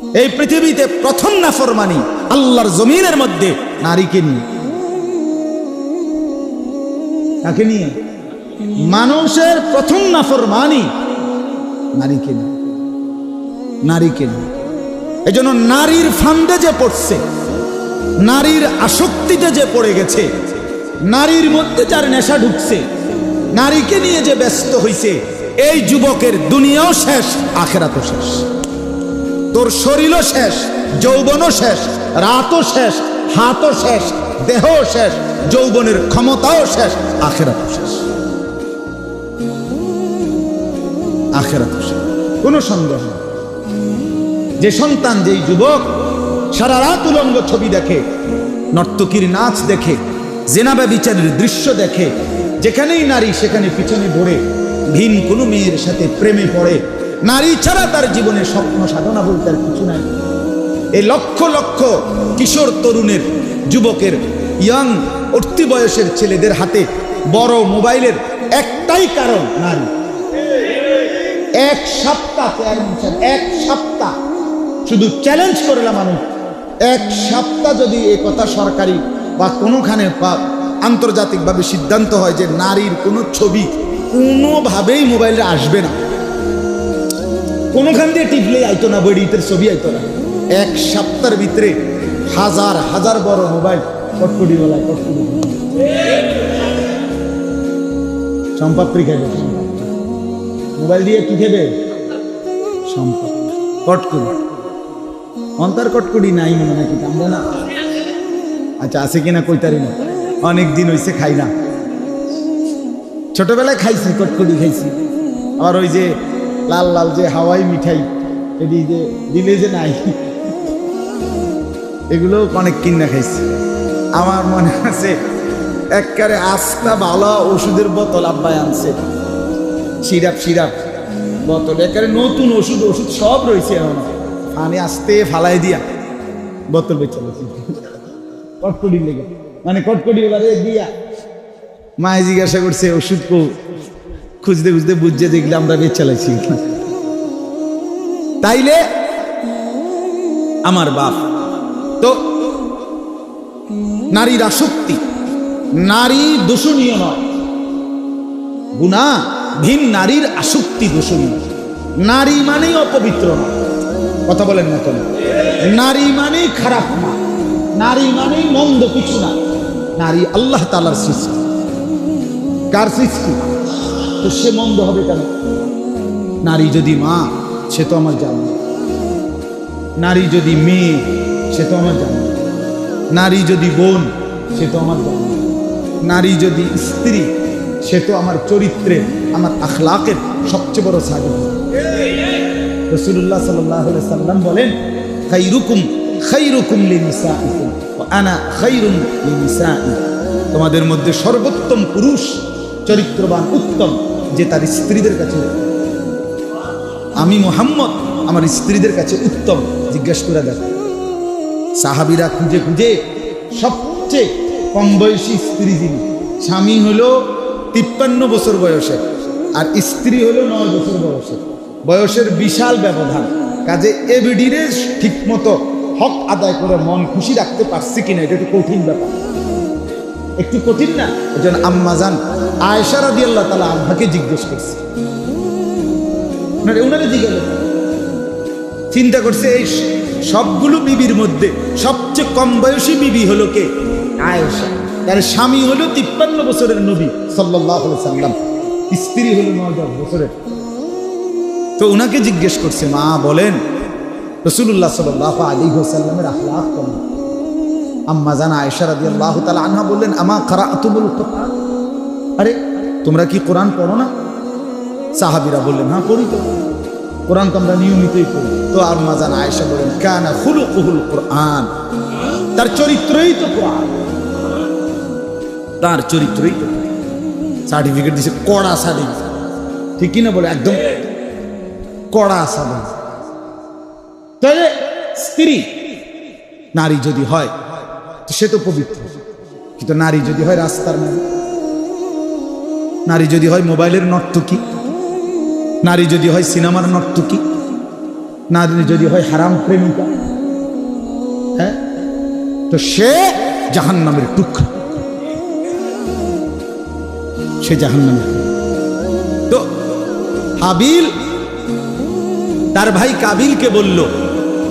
এই পৃথিবীতে প্রথম নাফরমানি আল্লাহর জমিনের মধ্যে নারীকে নিয়ে। কাকে নিয়ে? মানুষের প্রথম নাফরমানি নারীকে নিয়ে। নারীকে নিয়ে। এই জন্য নারীর ফান্দে যে পড়ছে, নারীর আসক্তিতে যে পড়ে গেছে, নারীর মধ্যে যার নেশা ঢুকছে, নারীকে নিয়ে যে ব্যস্ত হইছে, এই যুবকের দুনিয়াও শেষ, আখেরাতও শেষ। তোর শরীরও শেষ, যৌবনও শেষ, রাতও শেষ, হাতও শেষ, দেহও শেষ, যৌবনের ক্ষমতাও শেষ, আখেরাতও শেষ। আখেরাতও শেষ। কোনো সন্দেহ যে সন্তান যেই যুবক, সারা রাত উলঙ্গ ছবি দেখে, নর্তকীর নাচ দেখে, জেনাবা বিচারের দৃশ্য দেখে, যেখানেই নারী সেখানে পিছনে ভরে ভিন কোনো মেয়ের সাথে প্রেমে পড়ে নারী ছাড়া তার জীবনে স্বপ্ন সাধনা বলতে আর কিছু নাই। এই লক্ষ লক্ষ কিশোর তরুণের, যুবকের ইয়াং উঠতি বয়সের ছেলেদের হাতে বড় মোবাইলের একটাই কারণ নারী। এক সপ্তাহ এক সপ্তাহ। শুধু চ্যালেঞ্জ করলাম আমি। এক সপ্তাহ যদি এ কথা সরকারি বা কোনোখানে বা আন্তর্জাতিকভাবে সিদ্ধান্ত হয় যে নারীর কোনো ছবি কোনোভাবেই মোবাইলে আসবে না। কোনোখান দিয়ে টিপলেই আইতো না বইটির ছবি আইতো না। এক সপ্তাহের ভিতরে হাজার হাজার বড় মোবাইল কটকটি বলায় কটকটি সম্পাপ্রি খাইবে মোবাইল দিয়ে কি খেবে? সম্পদ কটকুড়ি অন্তর কটকুটি নাই মনে নাকি আমরা না। আচ্ছা আছে কিনা কইতারি না? অনেক দিন হইছে, খাই না। ছোটবেলায় খাইছি কটকুড়ি খাইছি। আবার ওই যে লাল লাল যে হাওয়াই মিঠাই, এটি যে দিলে যে নাই। এগুলো অনেক কিনা খাইছি। আমার মনে আছে, একবারে আস্তা ভালো ওষুধের বোতল আব্বাই আনছে। সিরাপ সিরাপ বোতল, একেবারে নতুন ওষুধ ওষুধ সব রয়েছে এখন। পানি আসতে ফালাই দিয়া বোতল বেচে কটকটি লেগে মানে কটকটি এবারে দিয়া মায়ে জিজ্ঞাসা করছে, ওষুধ কো খুঁজতে খুঁজতে বুঝছে দেখলে আমরা বেচ চালাইছি। তাইলে আমার বাপ, তো নারীর আসক্তি নারী দোষণীয় নয়। গুণা, ভিন নারীর আসক্তি দোষণীয়। নারী মানেই অপবিত্র না। কথা বলেন না কেন? নারী মানেই খারাপ না। নারী মানেই মন্দ কিছু না। নারী আল্লাহ তালার সৃষ্টি। কার সৃষ্টি? তো সে মন্দ হবে কেন? নারী যদি মা, সে তো আমার জান। নারী যদি মেয়ে, সে তো আমার জান। নারী যদি বোন, সে তো আমার জান। নারী যদি স্ত্রী, সে তো আমার চরিত্রে, আমার আখলাকের সবচেয়ে বড় সাগর। রসুল্লাহ সাল্লাহ সাল্লাম বলেন, খাইরুকুম খাইরুকুম লিনিসাই তোমাদের মধ্যে সর্বোত্তম পুরুষ, চরিত্রবান, উত্তম। যে তার স্ত্রীদের কাছে আমি মোহাম্মদ, আমার স্ত্রীদের কাছে উত্তম, জিজ্ঞাসা করে দেখ। সাহাবিরা খুঁজে খুঁজে সবচেয়ে কম বয়সী স্ত্রী যিনি, স্বামী হলো তিপ্পান্ন বছর বয়সে আর স্ত্রী হলো নয় বছর বয়সে। বয়সের বিশাল ব্যবধান। কাজে এবিডিরে ঠিক মতো হক আদায় করে মন খুশি রাখতে পারছি কিনা, এটা একটু কঠিন ব্যাপার। একটু কঠিন না? জন্য আম্মা যান আয়সা রাদি আল্লাহ তালা আম্মাকে জিজ্ঞেস করছে। ওনারে ওনারে জিজ্ঞাসা চিন্তা করছে, এই সবগুলো বিবির মধ্যে সবচেয়ে কম বয়সী বিবি হলো কে? আয়েশা। তার স্বামী হলো তিপ্পান্ন বছরের নবী সাল্লাহ সাল্লাম। স্ত্রী হলো নয় দশ বছরের। তো ওনাকে জিজ্ঞেস করছে, মা, বলেন রসুল্লাহ সাল্লাহ আলী হোসাল্লামের আখলাক কেমন? আম্মা জানা আয়েশা রাদি আল্লাহ তালা আনহা বললেন, আমা খারা আতুবুল আরে, তোমরা কি কোরআন পড়ো না? সাহাবিরা বললেন হ্যাঁ পড়ি তো। কোরআন তো আমরা নিয়মিতই পড়ি। তো আম্মা জানা আয়েশা বলেন কানা ফুলু কুহুল কোরআন। তার চরিত্রই তো কোরআন। তার চরিত্রই তো সার্টিফিকেট দিছে কড়া সার্টিফিকেট ঠিক কিনা বলে? একদম কড়া সার্টিফিকেট তাহলে স্ত্রী, নারী যদি হয় সে তো পবিত্র। কিন্তু নারী যদি হয় রাস্তার নারী নারী যদি হয় মোবাইলের নর্তকী? নারী যদি হয় সিনেমার নর্তকী? নারী যদি হয় হারাম প্রেমিকা? হ্যাঁ? তো সে জাহান্নামের টুকরা। সে জাহান্নামের তো হাবিল, তার ভাই কাবিলকে বলল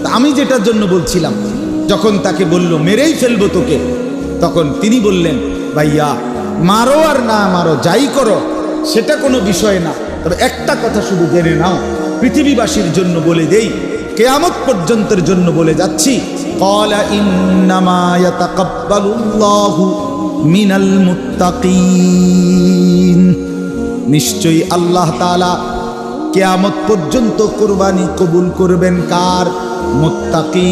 আমি যেটার জন্য বলছিলাম যখন তাকে বলল, মেরেই ফেলব তোকে, তখন তিনি বললেন, ভাইয়া, মারো আর না মারো, যাই করো, সেটা কোনো বিষয় না। তবে একটা কথা শুধু জেনে নাও, পৃথিবীবাসীর জন্য বলে দেই, কেয়ামত পর্যন্তের জন্য বলে যাচ্ছি কলা নিশ্চয়ই আল্লাহ তালা কেয়ামত পর্যন্ত কোরবানি কবুল করবেন কার? মুত্তাকি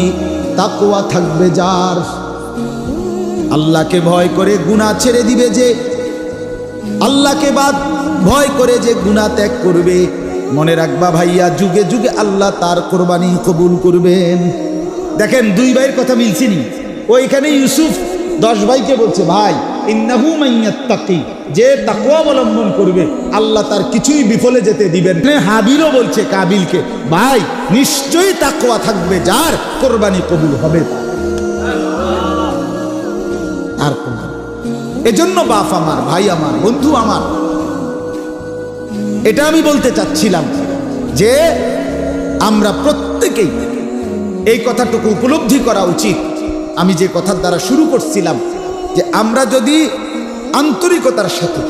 তাকওয়া থাকবে যার। আল্লাহকে ভয় করে গুণা ছেড়ে দিবে যে। আল্লাহকে বাদ ভয় করে যে গুণা ত্যাগ করবে। মনে রাখবা ভাইয়া, যুগে যুগে আল্লাহ তার কোরবানি কবুল করবেন। দেখেন দুই ভাইয়ের কথা মিলছিনি ওইখানে ইউসুফ দশ ভাইকে বলছে, ভাই যে তাকওয়া অবলম্বন করবে, আল্লাহ তার কিছুই বিফলে যেতে দিবেন। হাবিলও বলছে কাবিলকে, ভাই, নিশ্চয়ই তাকওয়া থাকবে, যার কোরবানি কবুল হবে আর এজন্য বাপ আমার, ভাই আমার, বন্ধু আমার, এটা আমি বলতে চাচ্ছিলাম যে আমরা প্রত্যেকেই এই কথাটুকু উপলব্ধি করা উচিত। আমি যে কথার দ্বারা শুরু করছিলাম যে আমরা যদি আন্তরিকতার সাথে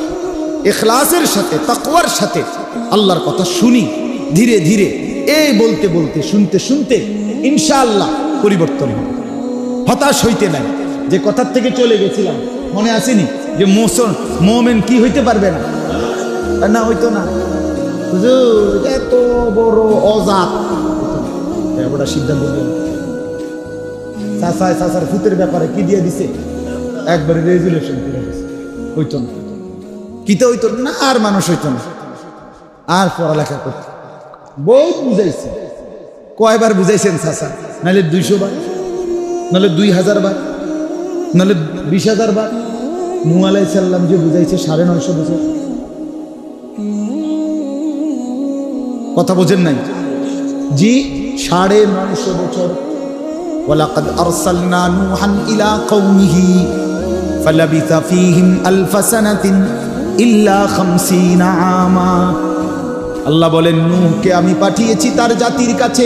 এখলাসের সাথে, তাকওয়ার সাথে আল্লাহর কথা শুনি, ধীরে ধীরে এই বলতে বলতে, শুনতে শুনতে ইনশাআল্লাহ পরিবর্তন হবে। হতাশ হইতে নাই। যে কথার থেকে চলে গেছিলাম, মনে আসেনি? যে মোসন, মোমেন কি হইতে পারবে না? না হইতো না। এত বড় অজাত। ওটা সিদ্ধান্ত চাষায় চাষার ফুতের ব্যাপারে কি দিয়ে দিছে? একবারে রেজুলেশন করে গেছে হইত না। কিতে হইত না আর মানুষ হইত না। আর পড়ালেখা করত বহুত বুঝাইছে। কয়বার বুঝাইছেন চাষা নাহলে দুইশো বার, নাহলে দুই হাজার বার, নাহলে বিশ হাজার বার। মুয়ালাই সাল্লাম যে বুঝাইছে সাড়ে নয়শো বছর। কথা বোঝেন নাই? জি, সাড়ে নয়শো বছর। ওলাকাদ আরসালনা নুহান ইলা কওমিহি। فلبث فيهم ألف سنة إلا خمسين عاما আল্লাহ বলেন নূহকে আমি পাঠিয়েছি তার জাতির কাছে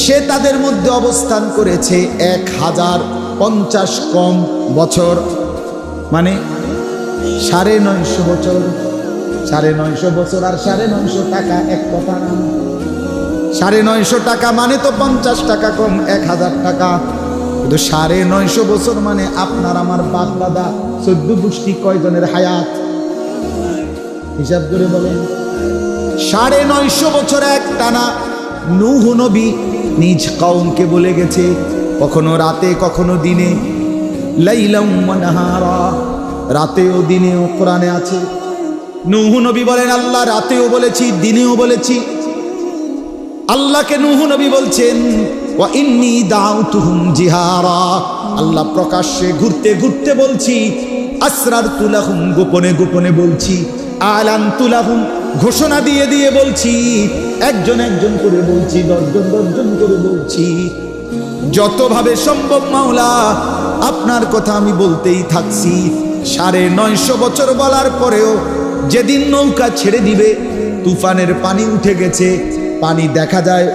সে তাদের মধ্যে অবস্থান করেছে এক হাজার পঞ্চাশ কম বছর মানে সাড়ে নয়শো বছর সাড়ে নয়শো বছর আর সাড়ে নয়শো টাকা এক কথা না সাড়ে নয়শো টাকা মানে তো পঞ্চাশ টাকা কম এক হাজার টাকা কিন্তু সাড়ে নয়শো বছর মানে আপনার আমার বাপ দাদা চোদ্দ গোষ্ঠী কয়জনের হায়াত? হিসাব করে বলেন। সাড়ে নয়শো বছর এক টানা নুহ নবী নিজ কৌমকে বলে গেছে, কখনো রাতে, কখনো দিনে। রাতেও, দিনেও কোরআনে আছে। নুহ নবী বলেন, আল্লাহ রাতেও বলেছি, দিনেও বলেছি। আল্লাহকে নুহ নবী বলছেন আল্লাহ প্রকাশ্যে ঘুরতে ঘুরতে বলছি আসরার তুলাহুম গোপনে গোপনে বলছি আলান তুলাহুম ঘোষণা দিয়ে দিয়ে বলছি, একজন একজন করে বলছি, দশজন দশজন করে বলছি। যতভাবে সম্ভব মাওলা, আপনার কথা আমি বলতেই থাকছি। সাড়ে নয়শো বছর বলার পরেও যেদিন নৌকা ছেড়ে দিবে, তুফানের পানি উঠে গেছে, পানি দেখা যায়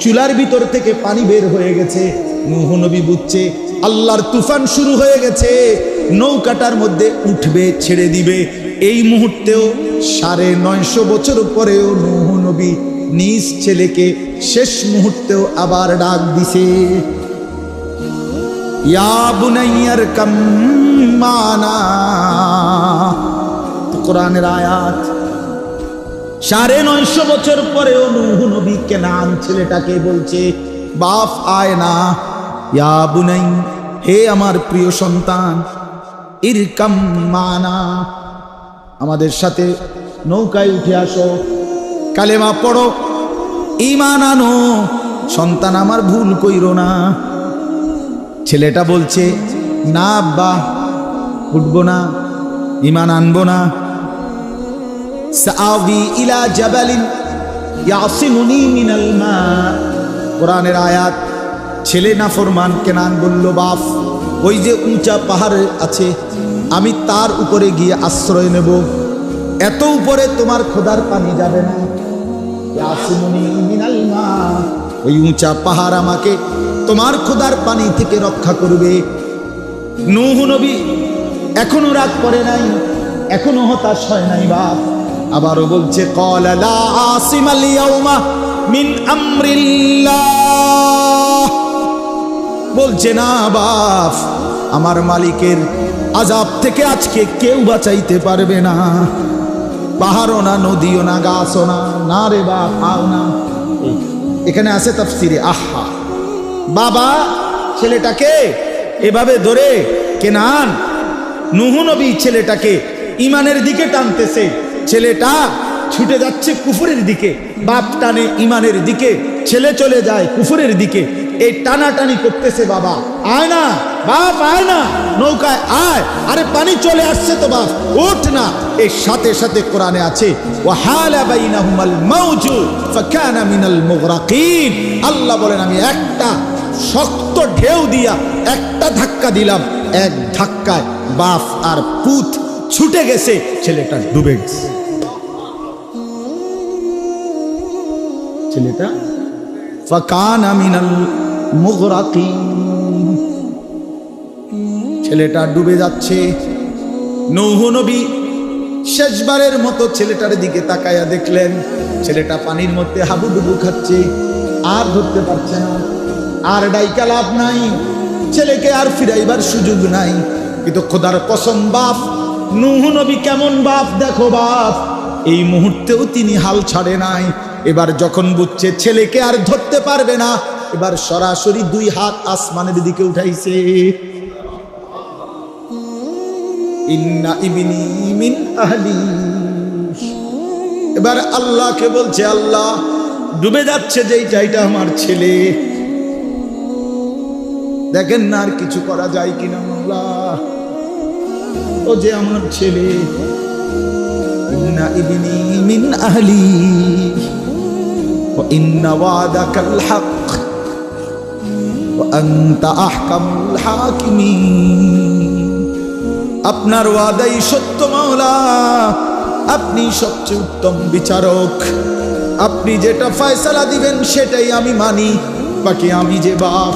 চুলার ভিতর থেকে পানি বের হয়ে গেছে। নুহ নবী বুঝছে, আল্লাহর তুফান শুরু হয়ে গেছে। নৌকাটার মধ্যে উঠবে, ছেড়ে দিবে। এই মুহূর্তেও সাড়ে নয়শো বছর পরেও নুহ নবী নিজ ছেলেকে শেষ মুহূর্তেও আবার ডাক দিছে। কোরআনের আয়াত সাড়ে নয়শো বছর পরেও নুহু নবী কেনান ছেলেটাকে বলছে, বাপ, আয় না। ইয়া বুনাই, হে আমার প্রিয় সন্তান, ইরকাম মানা। আমাদের সাথে নৌকায় উঠে আসো, কালেমা পড়ো ইমান আনো। সন্তান আমার ভুল কইর না। ছেলেটা বলছে, না আব্বা উঠবো না ইমান আনব না। সাআবি ইলা জাবালিন ইয়াসিমুনি মিনাল মা। কোরআনের আয়াত, ছেলে না ফরমান কেনান বলল, বাপ, ওই যে উঁচা পাহাড় আছে, আমি তার উপরে গিয়ে আশ্রয় নেব। এত উপরে তোমার খোদার পানি যাবে না। ওই উঁচা পাহাড় আমাকে তোমার খোদার পানি থেকে রক্ষা করবে। নূহ নবী এখনও রাগ করে নাই, এখনও হতাশ হয় নাই, বাপ। আবারও বলছে ইয়াউমা মিন বলছে, না বাপ, আমার মালিকের আজাব থেকে আজকে কেউ বাঁচাইতে পারবে না। পাহাড়ও না, নদীও না, গাছও না না রে বাপ আও না। এখানে আছে তাফসিরে আহা। বাবা, ছেলেটাকে এভাবে ধরে কেনান। নুহু নবী ছেলেটাকে ইমানের দিকে টানতেছে। ছেলেটা ছুটে যাচ্ছে কুফুরের দিকে। বাপ টানে ইমানের দিকে, ছেলে চলে যায় কুফুরের দিকে। এই টানাটানি করতেছে বাবা। আয় না, বাপ, আয় না। নৌকায় আয়। আরে পানি চলে আসছে তো বাপ। ওঠ না। এর সাথে সাথে কোরআনে আছে আল্লাহ বলেন, আমি একটা শক্ত ঢেউ দিয়া একটা ধাক্কা দিলাম। এক ধাক্কায় বাপ আর পুত ছুটে গেছে ছেলেটা ডুবে গেছে। ছেলেটা, ফাকানা মিনাল মুগরাকিন ছেলেটা ডুবে যাচ্ছে। নৌহ নবী শেষবারের মতো ছেলেটার দিকে তাকায়া দেখলেন। ছেলেটা পানির মধ্যে হাবুডুবু খাচ্ছে, আর ধরতে পারছে না। আর ডাইকা লাভ নাই। ছেলেকে আর ফিরাইবার সুযোগ নাই। কিন্তু খোদার কসম বাপ নুহ নবী কেমন বাপ? দেখো বাপ। এই মুহূর্তেও তিনি হাল ছাড়ে নাই। এবার যখন বুঝছে ছেলেকে আর ধরতে পারবে না, এবার সরাসরি দুই হাত আসমানের দিকে উঠাইছে। এবার আল্লাহকে বলছে, আল্লাহ, ডুবে যাচ্ছে যেইটা, এটা আমার ছেলে। দেখেন না আর কিছু করা যায় কিনা আল্লাহ ও যে আমার ছেলে ইন্না ইবিনি মিন আহলি وإن وعدك الحق وأنت أحكم الحاكمين আপনার ওয়াদাই সত্য মাওলা আপনি সবচেয়ে উত্তম বিচারক আপনি যেটা ফয়সালা দিবেন সেটাই আমি মানি বাকি আমি যে বাপ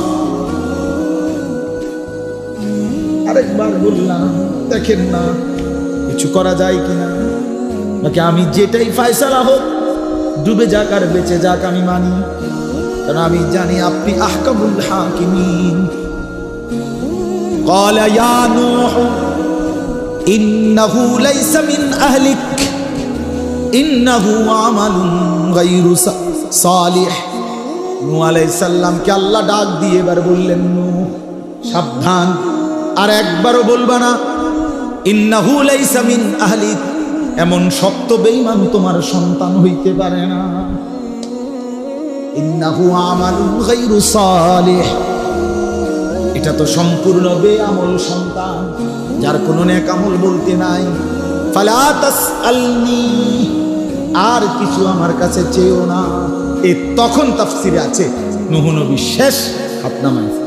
আরেকবার বললাম দেখেন না কিছু করা যায় কিনা বাকি আমি যেটাই ফয়সালা হোক ডুবে যাক আর বেঁচে যাক আমি মানি কারণ আমি জানি আপনি আহকামুল হাকিমিন قال يا نوح إنه ليس من أهلك إنه عمل غير صالح নূহ আলাইহিস সালামকে আল্লাহ ডাক দিয়ে এবার বললেন নূহ সাবধান আর একবারও বলবা না ইন্নাহু মিন এমন শক্ত বেঈমান তোমার সন্তান হইতে পারে না। ইন্নাহু এটা তো সম্পূর্ণ বেআমল সন্তান, যার কোনো নেক আমল বলতে নাই। আর কিছু আমার কাছে চেয়েও না। এ তখন তাফসিরে আছে, নূহ নবী শেষ খাতনামায়।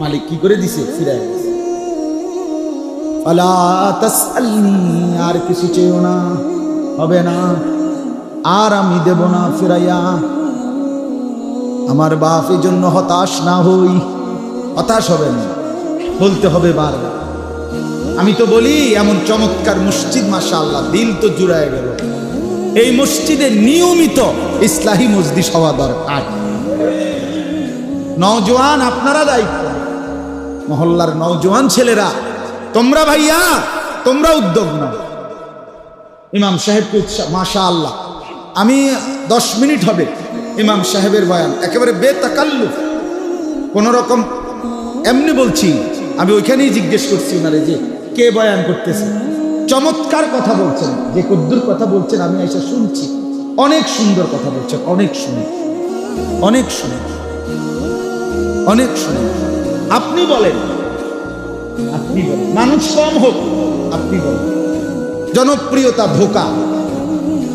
মালিক কি করে দিছে? ফিরায় আর কিছু চেয়েও না, হবে না। আর আমি দেব না ফিরাইয়া। আমার বাপ এই জন্য হতাশ না হই। হতাশ হবে না, বলতে হবে বারবার। আমি তো বলি, এমন চমৎকার মসজিদ মাসা আল্লাহ দিল তো জুড়ায় গেল। এই মসজিদে নিয়মিত ইসলাহী মসজিদ হওয়া দরকার। নওজোয়ান, আপনারা দায়িত্ব। মহল্লার নওজোয়ান ছেলেরা, তোমরা ভাইয়া, তোমরা উদ্যোগ নাও। ইমাম সাহেবকে উৎসাহ মাশা আল্লাহ আমি দশ মিনিট হবে ইমাম সাহেবের বয়ান। একেবারে বেতাকাল্লুফ। কোন রকম এমনি বলছি, আমি ওইখানেই জিজ্ঞেস করছি ওনারে যে কে বয়ান করতেছে। চমৎকার কথা বলছেন। যে কদ্দুর কথা বলছেন, আমি এসে শুনছি। অনেক সুন্দর কথা বলছেন, অনেক সুন্দর অনেক সুন্দর অনেক সুন্দর আপনি বলেন। আপনি মানুষ কম হোক, আপনি বলেন। জনপ্রিয়তা ধোকা।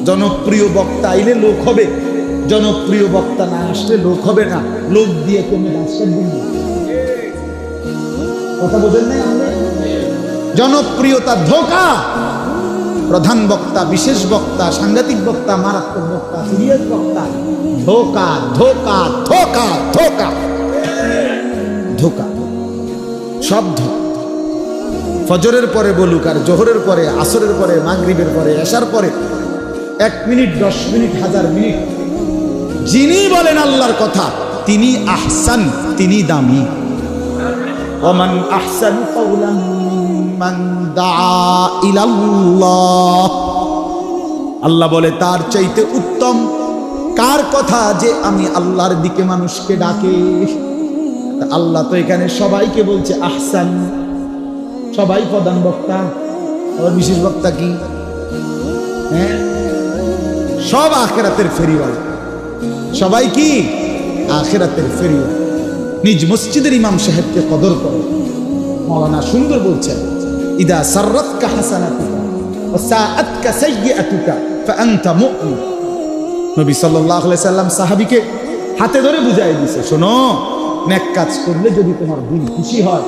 জনপ্রিয় বক্তা আইলে লোক হবে। জনপ্রিয় বক্তা না আসলে লোক হবে না। লোক দিয়ে কমে রাস্তার দিন কথা বোঝেন নাই জনপ্রিয়তা ধোকা। প্রধান বক্তা, বিশেষ বক্তা, সাংঘাতিক বক্তা, মারাত্মক বক্তা, সিরিয়াস বক্তা। ধোকা ধোকা ধোকা ধোকা। সব ফজরের পরে বলুক আর জোহরের পরে, আসরের পরে, মাগরিবের পরে, এশার পরে, এক মিনিট, দশ মিনিট, হাজার মিনিট। যিনি বলেন আল্লাহর কথা, তিনি আহসান, তিনি দামি। ওমান আহসান আল্লাহ বলে, তার চাইতে উত্তম কার কথা যে আমি আল্লাহর দিকে মানুষকে ডাকে? আল্লাহ তো এখানে সবাইকে বলছে, আহসান। সবাই প্রধান বক্তা। আবার বিশেষ বক্তা কি? হ্যাঁ? সব আখেরাতের ফেরিওয়ালা। সবাই কি? আখেরাতের ফেরিওয়ালা। নিজ মসজিদের ইমাম সাহেবকে কদর করো। মৌলানা সুন্দর বলছেন, ইদা সাররাতকা হাসানাতুকা ওয়া সাআতকা সাইয়্যাতুকা মুমিন। নবী সাল্লাল্লাহু আলাইহি সাল্লাম সাহাবীকে হাতে ধরে বুঝাই দিয়েছে শোনো নেক কাজ করলে যদি তোমার দিল খুশি হয়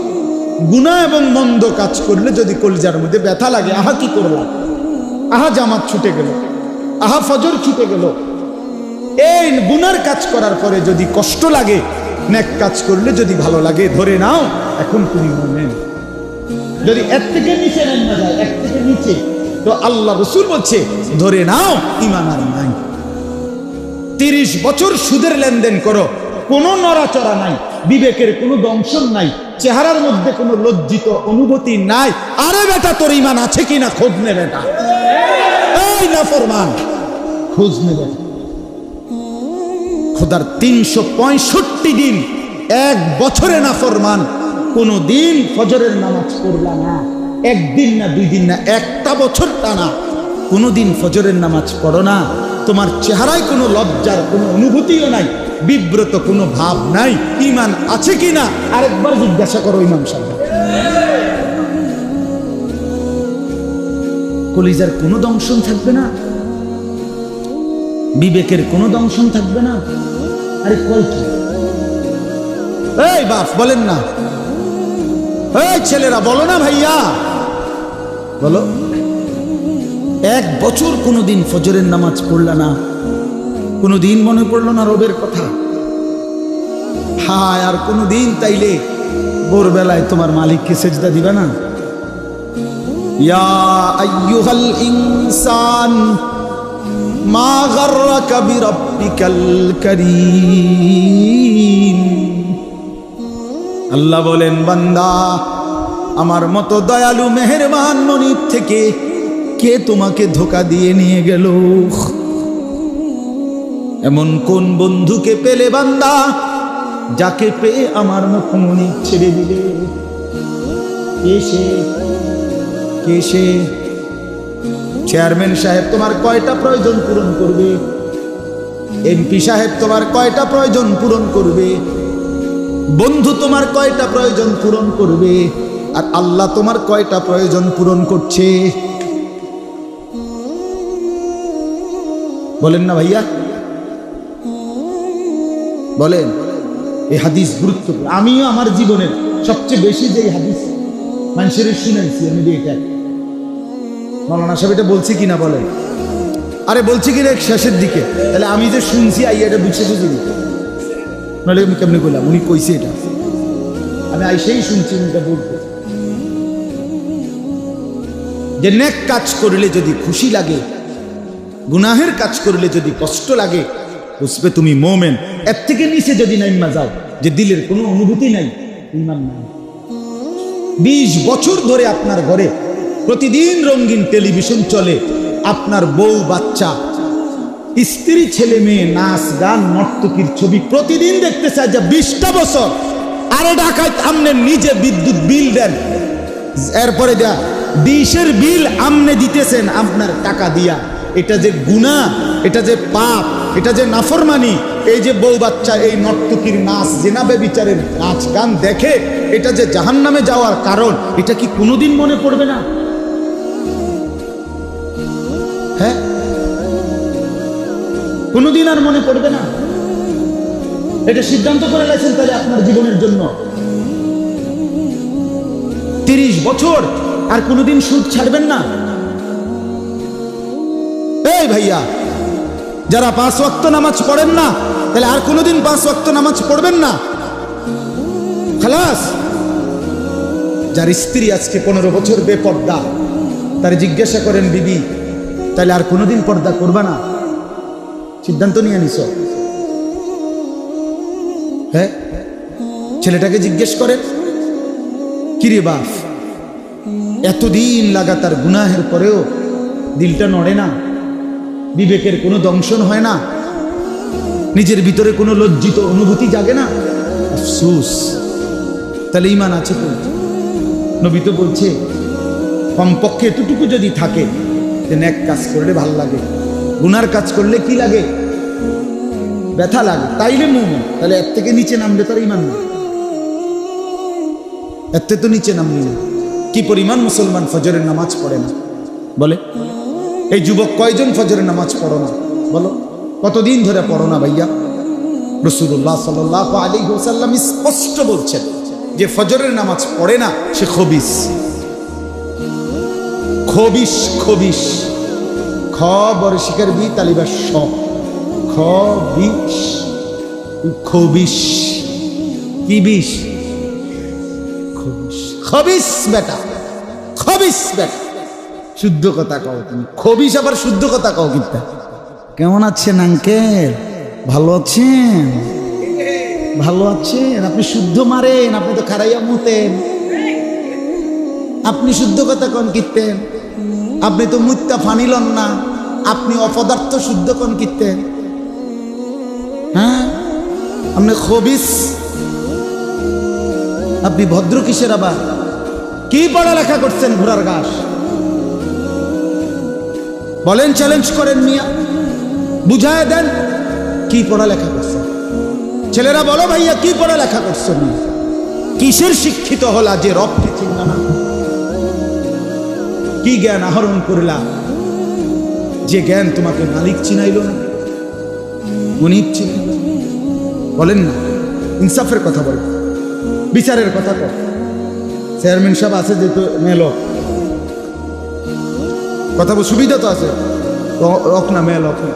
গুনাহ এবং মন্দ কাজ করলে যদি কলিজার মধ্যে ব্যথা লাগে, আহা কি করলাম আহা জামাত ছুটে গেল, আহা ফজর ছুটে গেল। এই গুনার কাজ করার পরে যদি কষ্ট লাগে, নেক কাজ করলে যদি ভালো লাগে, ধরে নাও, এখন তুমি মোমেন। যদি এক থেকে নিচে নেমে যায় এক থেকে নিচে। তো আল্লাহ রসুল বলছে, ধরে নাও, ইমান আর নাই। তিরিশ বছর সুদের লেনদেন করো, কোনো নড়াচড়া নাই। বিবেকের কোনো দংশন নাই, চেহারার মধ্যে কোনো লজ্জিত অনুভূতি নাই। আরে বেটা, তোর ইমান আছে কিনা খোঁজ নে বেটা। এই না ফরমান, খোঁজ নে বেটা। খোদার তিনশো পঁয়ষট্টি দিন, এক বছরে না ফরমান, কোনো দিন ফজরের নামাজ পড়লা না। একদিন না দুই দিন না, একটা বছর টানা। কোনো দিন ফজরের নামাজ পড়ো না। তোমার চেহারায় কোনো লজ্জার কোনো অনুভূতিও নাই। বিব্রত কোনো ভাব নাই। ইমান আছে কি না আরেকবার জিজ্ঞাসা করো ইমাম সাহেব। কলিজার কোনো দংশন থাকবে না? বিবেকের কোনো দংশন থাকবে না? আরে কয় কি? এই বাপ, বলেন না। এই ছেলেরা, বলো না ভাইয়া। বলো। এক বছর কোনোদিন ফজরের নামাজ পড়লা না। কোনোদিন মনে পড়ল না রবের কথা। হায়, আর কোনোদিন তাইলে ভোরবেলায় তোমার মালিককে সেজদা দিবা না? ইনসান, মা গাররাকা বিরাব্বিকাল কারীম। আল্লাহ বলেন, বান্দা, আমার মতো দয়ালু, মেহেরবান মনির থেকে কে তোমাকে ধোকা দিয়ে নিয়ে গেল? এমন কোন বন্ধুকে পেলে বান্দা যাকে পেয়ে আমার মতো মনি ছেড়ে দিলে? চেয়ারম্যান সাহেব, তোমার কয়টা প্রয়োজন পূরণ করবে? এমপি সাহেব, তোমার কয়টা প্রয়োজন পূরণ করবে? বন্ধু তোমার কয়টা প্রয়োজন পূরণ করবে? আর আল্লাহ তোমার কয়টা প্রয়োজন পূরণ করছে? বলেন না ভাইয়া। বলেন, এই হাদিস গুরুত্বপূর্ণ। আমিও আমার জীবনের সবচেয়ে বেশি যে হাদিস মানুষের শুনেছি, আমি এটা। মৌলানা সাহেব এটা বলছি কিনা বলেন? আরে বলছি কিনা শেষের দিকে। তাহলে আমি যে শুনছি আই এটা বুঝে বুঝে নাহলে আমি কেমনি বললাম উনি কইছে এটা। আমি আইসেই শুনছি উনি এটা বলতে যে নেক কাজ করলে যদি খুশি লাগে, গুনাহের কাজ করলে যদি কষ্ট লাগে বুঝবে তুমি মোমেন। এর থেকে নিচে যদি নাইমা যাও, যে দিলের কোনো অনুভূতি নাই ইমান নাই। বিশ বছর ধরে আপনার ঘরে প্রতিদিন রঙিন টেলিভিশন চলে, আপনার বউ বাচ্চা, স্ত্রী, ছেলে মেয়ে, নাচ, গান, নর্তকীর ছবি প্রতিদিন দেখতে চায় যে বিশটা বছর। আরে ঢাকায় আমনে নিজে বিদ্যুৎ বিল দেন। এরপরে যা ডিশের বিল আমনে দিতেছেন আপনার টাকা দিয়া। এটা যে গুণা এটা যে পাপ, এটা যে নাফরমানি, এই যে বউ বাচ্চা, এই নর্তকীর নাচ জেনাবে বিচারের নাচ গান দেখে, এটা যে জাহান্নামে যাওয়ার কারণ, এটা কি কোনোদিন মনে পড়বে না? হ্যাঁ? কোনোদিন আর মনে পড়বে না? এটা সিদ্ধান্ত করে গেছেন তাহলে আপনার জীবনের জন্য। তিরিশ বছর আর কোনোদিন সুদ ছাড়বেন না? এই ভাইয়া, যারা পাঁচ ওয়াক্ত নামাজ পড়েন না, তাহলে আর কোনোদিন পাঁচ ওয়াক্ত নামাজ পড়বেন না। খালাস, যার স্ত্রী আজকে পনেরো বছর বেপর্দা, তার জিজ্ঞাসা করেন, বিবি, তাহলে আর কোনোদিন পর্দা করবা না? সিদ্ধান্ত নিয়ে নিছ? হ্যাঁ? ছেলেটাকে জিজ্ঞেস করেন, কিরে বাপ, এতদিন লাগাতার গুনাহের পরেও দিলটা নড়ে না? বিবেকের কোনো দংশন হয় না। নিজের ভিতরে কোনো লজ্জিত অনুভূতি জাগে না। আফসুস। তাহলে ইমান আছে তো নবী তো বলছে, কমপক্ষে এতটুকু যদি থাকে, যে ন্যাক কাজ করলে ভালো লাগে, গুনার কাজ করলে কি লাগে? ব্যথা লাগে, তাইলে মুমিন। তাহলে এর থেকে নিচে নামলে তার ইমান না এর তো নিচে নামলি। না কি পরিমাণ মুসলমান ফজরের নামাজ পড়ে না? বলে? এই যুবক কয়জন ফজরের নামাজ পড়ো না? বলো। কতদিন ধরে পড়ো না ভাইয়া? রসুল্লাহ সাল্লাহ আলী সাল্লাম স্পষ্ট বলছেন যে ফজরের নামাজ পড়ে না, সে খবিস। খবিস খবিস। খ বি খবিস খবিস। কি বিষ? খবিস। খবিস বেটা। খবিস বেটা। শুদ্ধ কথা কও তুমি। খবিস আবার শুদ্ধ কথা কও কিন্তু। কেমন আছেন আঙ্কেল? ভালো আছেন? ভালো আছেন? আপনি শুদ্ধ মারেন, আপনি তো খারাইয়া মুতেন আপনি শুদ্ধ কথা কন কীর্তেন আপনি তো মুত্যা ফানিলন না। আপনি অপদার্থ শুদ্ধ কন কীর্তেন হ্যাঁ? আপনি খবিস। আপনি ভদ্র কিসের আবার? কি পড়ালেখা করছেন ঘোড়ার ঘাস? বলেন চ্যালেঞ্জ করেন মিয়া। বুঝায় দেন কি পড়ালেখা করছেন। ছেলেরা বলো ভাইয়া, কি পড়ালেখা করছেন কিসের শিক্ষিত হলা যে রবকে চিন্তা না? কি জ্ঞান আহরণ করলা? যে জ্ঞান তোমাকে মালিক চিনাইল না? গণিত চিনাইল বলেন না, ইনসাফের কথা বলেন বিচারের কথা কর চেয়ারম্যান সাহেব আছে যেহেতু মেলো কথা সুবিধা তো আছে। রক না মেয়ে না